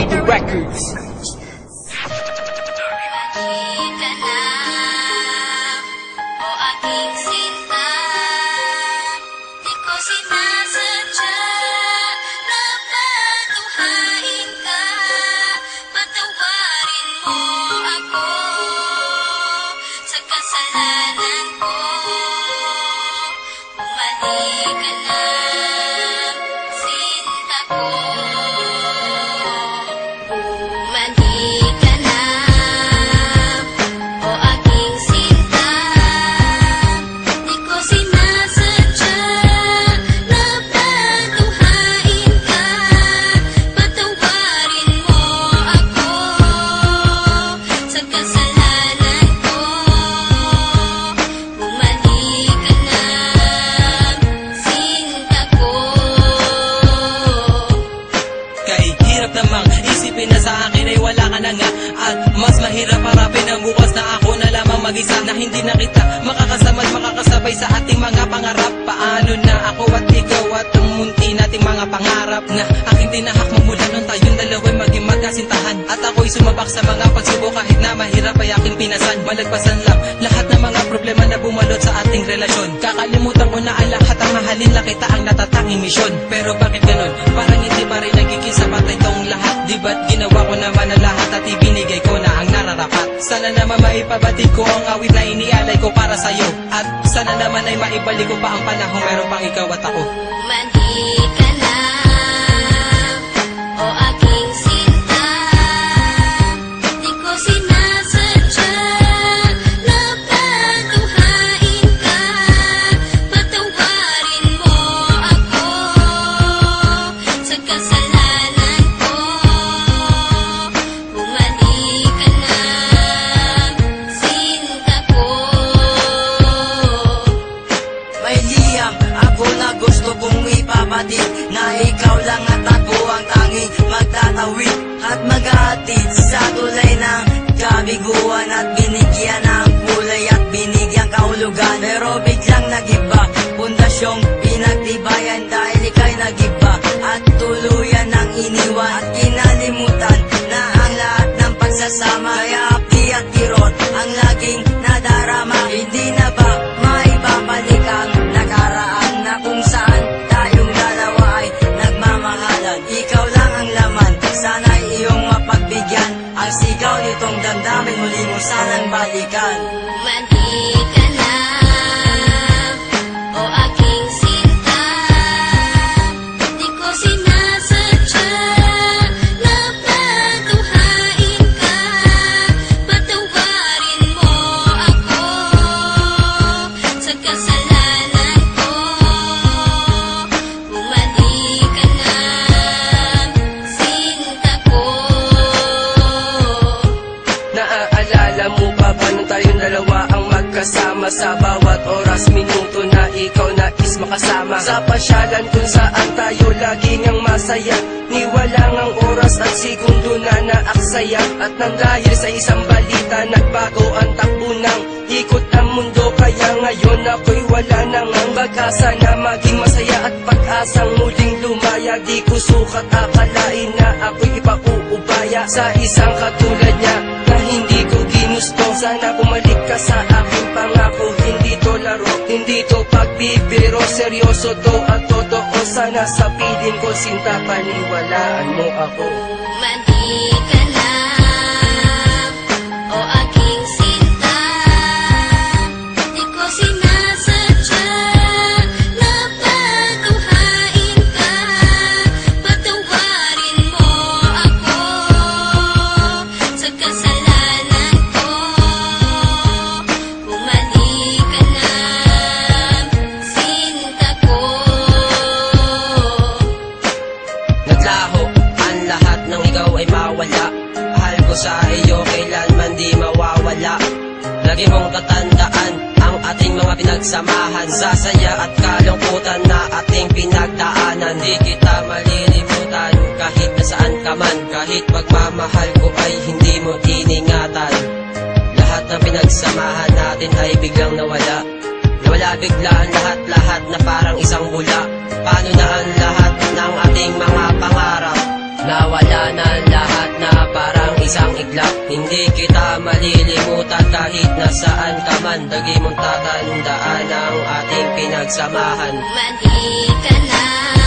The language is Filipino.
Baby Records. Kasalanan ko Bumalik ka mag-isa Na hindi na kita makakasama at makakasabay sa ating mga pangarap. Paano na ako at ikaw at ang munti nating mga pangarap Na aking tinahak mula nung tayong dalawa'y maging magkasintahan. At ako'y sumabak sa mga pagsubok kahit na mahirap ay aking pinasan. Malagpasan lang lahat ng mga problema na bumalot sa ating relasyon. Kakalimutan ko na ang lahat ang mahalin lang kita ang natatanging misyon. Pero bakit ganon? Parang ibinigay ko na ang nararapat. Sana naman maipabatid ko ang awit na inialay ko para sa'yo. At sana naman ay maibalik ko pa ang panahon. Meron pang ikaw at ako. Bumalik ikaw lang at ako ang tanging magtatawid At maghahatid sa tulay ng kabiguan At binigyan damdamin muli mo sanang balikan. Bumalik ang magkasama Sa bawat oras, minuto na ikaw nais makasama. Sa pasyalan kung saan tayo laging ang masaya. Ni walang ang oras at segundo na naaksaya. At nang dahil sa isang balita Nagbago ang takbo ng ikot ang mundo. Kaya ngayon ako'y wala nang ang pag-asa Na maging masaya at pag-asang muling lumaya. Di ko sukat akalain na ako'y ipauubaya Sa isang katulad niya ginusto Sana bumalik ka sa aking pangako. Hindi to laro, hindi to pagbibiro. Seryoso to at totoo. Sana sa piling ko sinta paniwalaan mo ako. Bumalik Lagi mong tatandaan ang ating mga pinagsamahan. Sa saya at kalungkutan na ating pinagdaanan. Di kita malilimutan kahit nasaan ka man. Kahit pagmamahal ko ay hindi mo iningatan. Lahat ng pinagsamahan natin ay biglang nawala. Nawala bigla ang lahat-lahat na parang isang bula. Paano na ang lahat ng ating mga pangarap? Nawala na lahat isang iglap Hindi kita malilimutan kahit nasaan ka man. Lagi mong tatandaan ang ating pinagsamahan. Mali ka na